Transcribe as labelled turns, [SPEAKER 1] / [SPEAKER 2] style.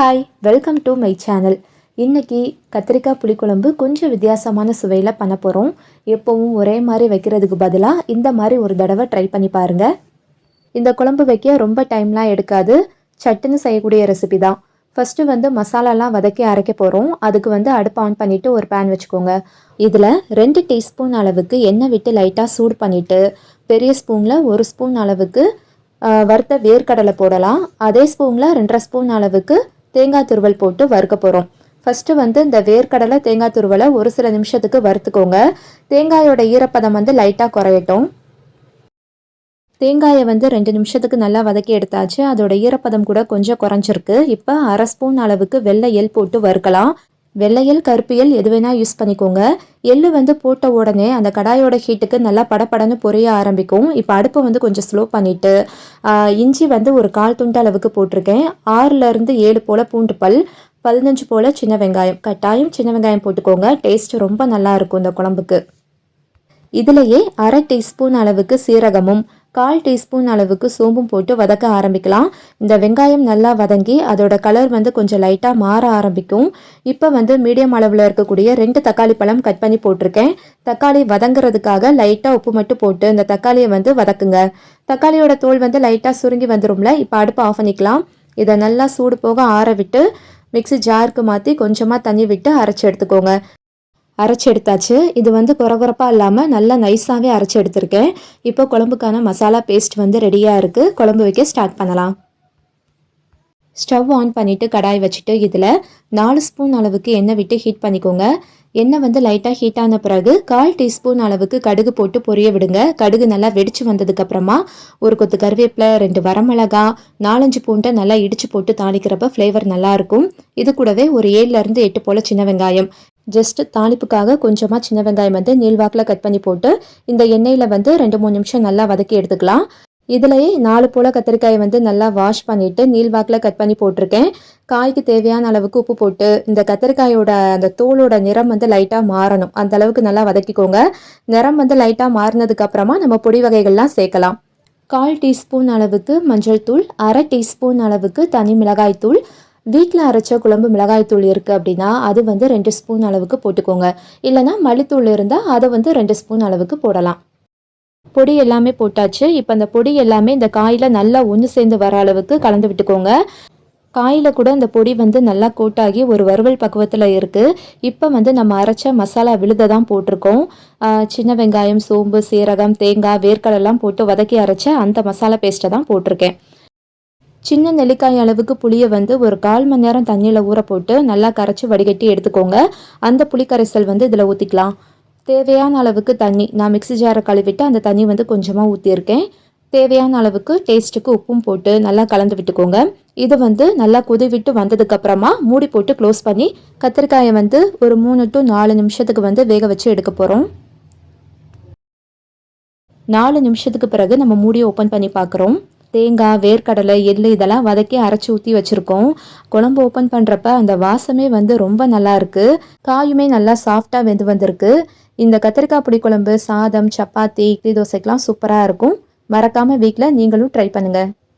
[SPEAKER 1] Hi welcome to my channel இன்றைக்கி கத்திரிக்காய் புளிக்குழம்பு கொஞ்சம் வித்தியாசமான சுவையில் பண்ண போகிறோம் எப்போவும் ஒரே மாதிரி வைக்கிறதுக்கு பதிலாக இந்த மாதிரி ஒரு தடவை ட்ரை பண்ணி பாருங்கள் இந்த குழம்பு வைக்க ரொம்ப டைம்லாம் எடுக்காது. சட்டுன்னு செய்யக்கூடிய ரெசிபி தான். ஃபஸ்ட்டு வந்து மசாலாலாம் வதக்கி அரைக்க போகிறோம் அதுக்கு வந்து அடுப்பு ஆன் பண்ணிவிட்டு ஒரு பேன் வச்சுக்கோங்க. இதில் ரெண்டு டீஸ்பூன் அளவுக்கு எண்ணெய் விட்டு லைட்டாக சூடு பண்ணிவிட்டு பெரிய ஸ்பூனில் ஒரு ஸ்பூன் அளவுக்கு வறுத்த வேர்க்கடலை போடலாம். அதே ஸ்பூனில் ரெண்டரை ஸ்பூன் அளவுக்கு தேங்காய் துருவல் போட்டு வறுக்க போகிறோம் ஃபஸ்ட்டு வந்து இந்த வேர்க்கடலை தேங்காய் துருவலை ஒரு சில நிமிஷத்துக்கு வறுத்துக்கோங்க. தேங்காயோட ஈரப்பதம் வந்து லைட்டாக குறையட்டும். தேங்காயை வந்து ரெண்டு நிமிஷத்துக்கு நல்லா வதக்கி எடுத்தாச்சு. அதோட ஈரப்பதம் கூட கொஞ்சம் குறைஞ்சிருக்கு. இப்போ அரை ஸ்பூன் அளவுக்கு வெள்ளை எல் போட்டு வறுக்கலாம். வெள்ளையல் கருப்பியல் எது வேணால் யூஸ் பண்ணிக்கோங்க. எள்ளு வந்து போட்ட உடனே அந்த கடாயோட ஹீட்டுக்கு நல்லா படப்படன்னு பொரிய ஆரம்பிக்கும். இப்போ அடுப்பை வந்து கொஞ்சம் ஸ்லோ பண்ணிவிட்டு இஞ்சி வந்து ஒரு கால் துண்டு அளவுக்கு போட்டிருக்கேன். ஆறுலேருந்து ஏழு போல் பூண்டு பல் பதினஞ்சு போல் சின்ன வெங்காயம். கட்டாயம் சின்ன வெங்காயம் போட்டுக்கோங்க. டேஸ்ட் ரொம்ப நல்லா இருக்கும் இந்த குழம்புக்கு. இதிலேயே அரை டீஸ்பூன் அளவுக்கு சீரகமும் கால் டீஸ்பூன் அளவுக்கு சோம்பும் போட்டு வதக்க ஆரம்பிக்கலாம். இந்த வெங்காயம் நல்லா வதங்கி அதோட கலர் வந்து கொஞ்சம் லைட்டாக மாற ஆரம்பிக்கும். இப்போ வந்து மீடியம் அளவில் இருக்கக்கூடிய ரெண்டு தக்காளி பழம் கட் பண்ணி போட்டிருக்கேன். தக்காளி வதங்குறதுக்காக லைட்டாக உப்பு மட்டும் போட்டு இந்த தக்காளியை வந்து வதக்குங்க. தக்காளியோட தோல் வந்து லைட்டாக சுருங்கி வந்துரும்ல இப்போ அடுப்பு ஆஃப் பண்ணிக்கலாம். இதை நல்லா சூடு போக ஆற விட்டு மிக்ஸி ஜாருக்கு மாற்றி கொஞ்சமாக தண்ணி விட்டு அரைச்சி எடுத்துக்கோங்க. அரைச்சி எடுத்தாச்சு. இது வந்து குறகுறப்பாக இல்லாமல் நல்லா நைஸாகவே அரைச்சி எடுத்திருக்கேன். இப்போ குழம்புக்கான மசாலா பேஸ்ட் வந்து ரெடியாக இருக்குது குழம்பு வைக்க ஸ்டார்ட் பண்ணலாம். ஸ்டவ் ஆன் பண்ணிவிட்டு கடாய் வச்சுட்டு இதில் நாலு ஸ்பூன் அளவுக்கு எண்ணெய் விட்டு ஹீட் பண்ணிக்கோங்க. எண்ணெய் வந்து லைட்டாக ஹீட் ஆன பிறகு கால் டீஸ்பூன் அளவுக்கு கடுகு போட்டு பொரிய விடுங்க. கடுகு நல்லா வெடிச்சு வந்ததுக்கப்புறமா ஒரு கொத்து கருவேப்பிலை ரெண்டு வரமிளகா நாலஞ்சு பூண்டை நல்லா இடித்து போட்டு தாளிக்கிறப்ப ஃப்ளேவர் நல்லாயிருக்கும் இது கூடவே ஒரு ஏழுலேருந்து எட்டு போல் சின்ன வெங்காயம். ஜஸ்ட் தாளிப்புக்காக கொஞ்சமாக சின்ன வெங்காயம் வந்து நீள்வாக்கில் கட் பண்ணி போட்டு இந்த எண்ணெயில் வந்து ரெண்டு மூணு நிமிஷம் நல்லா வதக்கி எடுத்துக்கலாம். இதுலேயே நாலு போல கத்திரிக்காயை வந்து நல்லா வாஷ் பண்ணிட்டு நீள்வாக்கில் கட் பண்ணி போட்டிருக்கேன். காய்க்கு தேவையான அளவுக்கு உப்பு போட்டு இந்த கத்திரிக்காயோட அந்த தோலோட நிறம் வந்து லைட்டாக மாறணும். அந்த அளவுக்கு நல்லா வதக்கிக்கோங்க. நிறம் வந்து லைட்டாக மாறினதுக்கு அப்புறமா நம்ம பொடி வகைகள்லாம் சேர்க்கலாம். கால் டீஸ்பூன் அளவுக்கு மஞ்சள் தூள் அரை டீஸ்பூன் அளவுக்கு தனி மிளகாய் தூள் வீட்டில் அரைச்ச குழம்பு மிளகாய்த்தூள் இருக்குது அப்படின்னா அது வந்து ரெண்டு ஸ்பூன் அளவுக்கு போட்டுக்கோங்க. இல்லைன்னா மல்லித்தூள் இருந்தால் அதை வந்து ரெண்டு ஸ்பூன் அளவுக்கு போடலாம். பொடி எல்லாமே போட்டாச்சு. இப்போ அந்த பொடி எல்லாமே இந்த காயில் நல்லா ஒன்று சேர்ந்து வர அளவுக்கு கலந்து விட்டுக்கோங்க. காயில் கூட இந்த பொடி வந்து நல்லா கோட்டாகி ஒரு வறுவல் பக்குவத்தில் இருக்குது இப்போ வந்து நம்ம அரைச்ச மசாலா விழுத தான் போட்டிருக்கோம். சின்ன வெங்காயம் சோம்பு சீரகம் தேங்காய் வேர்க்கடலாம் போட்டு வதக்கி அரைச்ச அந்த மசாலா பேஸ்ட்டை தான் போட்டிருக்கேன். சின்ன நெல்லிக்காய் அளவுக்கு புளியை வந்து ஒரு கால் மணி நேரம் தண்ணியில் ஊற போட்டு நல்லா கரைச்சி வடிகட்டி எடுத்துக்கோங்க. அந்த புளி கரைசல் வந்து இதில் ஊற்றிக்கலாம் தேவையான அளவுக்கு தண்ணி நான் மிக்ஸி ஜாரை கழுவிட்டு அந்த தண்ணி வந்து கொஞ்சமாக ஊற்றியிருக்கேன் தேவையான அளவுக்கு டேஸ்ட்டுக்கு உப்பும் போட்டு நல்லா கலந்து விட்டுக்கோங்க. இது வந்து நல்லா கொதி விட்டு வந்ததுக்கப்புறமா மூடி போட்டு க்ளோஸ் பண்ணி கத்திரிக்காயை வந்து ஒரு மூணு டு நாலு நிமிஷத்துக்கு வந்து வேக வச்சு எடுக்க போகிறோம் நாலு நிமிஷத்துக்கு பிறகு நம்ம மூடியை ஓப்பன் பண்ணி பார்க்குறோம். தேங்காய் வேர்க்கடலை எள்ளு இதெல்லாம் வதக்கி அரைச்சி ஊற்றி வச்சுருக்கோம். குழம்பு ஓப்பன் பண்ணுறப்ப அந்த வாசமே வந்து ரொம்ப நல்லா இருக்குது காயுமே நல்லா சாஃப்டாக வெந்து வந்திருக்கு. இந்த கத்திரிக்காய் புளி குழம்பு சாதம் சப்பாத்தி இட்லி தோசைக்கெலாம் சூப்பராக இருக்கும். மறக்காமல் வீட்டில் நீங்களும் ட்ரை பண்ணுங்கள்